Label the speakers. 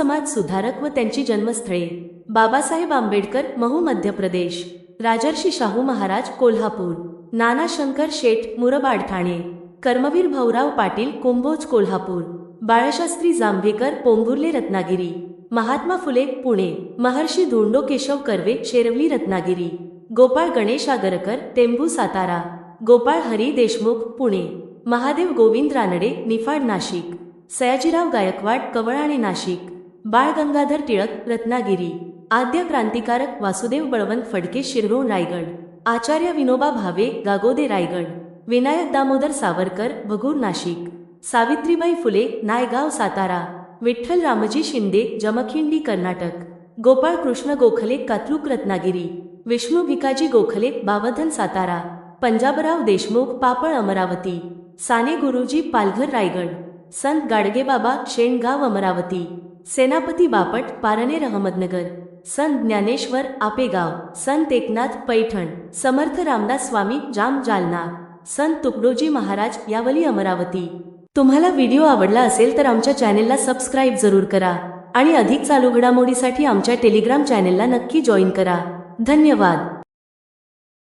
Speaker 1: समाज सुधारक व त्यांची जन्मस्थळे. बाबासाहेब आंबेडकर महू मध्य प्रदेश. राजर्षी शाहू महाराज कोल्हापूर. नाना शंकर शेठ मुरबाड ठाणे. कर्मवीर भाऊराव पाटील कुंभोज कोल्हापूर. बाळशास्त्री जांभेकर पोंभुर्ले रत्नागिरी. महात्मा फुले पुणे. महर्षी धोंडो केशव कर्वे शेरवली रत्नागिरी. गोपाळ गणेश आगरकर टेंभू सातारा. गोपाळ हरी देशमुख पुणे. महादेव गोविंद रानडे निफाड नाशिक. सयाजीराव गायकवाड कवळाणे नाशिक. बाळ गंगाधर टिळक रत्नागिरी. आद्य क्रांतिकारक वासुदेव बळवंत फडके शिररोळ रायगड. आचार्य विनोबा भावे गागोदे रायगड. विनायक दामोदर सावरकर भगूर नाशिक. सावित्रीबाई फुले नायगाव सातारा. विठ्ठल रामजी शिंदे जमखिंडी कर्नाटक. गोपाळ कृष्ण गोखले कातलूक रत्नागिरी. विष्णू भिकाजी गोखले बावधन सातारा. पंजाबराव देशमुख पापळ अमरावती. साने गुरुजी पालघर रायगड. संत गाडगेबाबा शेणगाव अमरावती. सेनापती बापट पारनेर अहमदनगर संत ज्ञानेश्वर आपेगाव संत एकनाथ पैठण समर्थ रामदास स्वामी जाम जालना संत तुकडोजी महाराज यावली अमरावती. तुम्हाला व्हिडिओ आवडला असेल तर आमच्या चॅनेलला सबस्क्राईब जरूर करा आणि अधिक चालू घडामोडीसाठी आमच्या टेलिग्राम चॅनेलला नक्की जॉईन करा. धन्यवाद.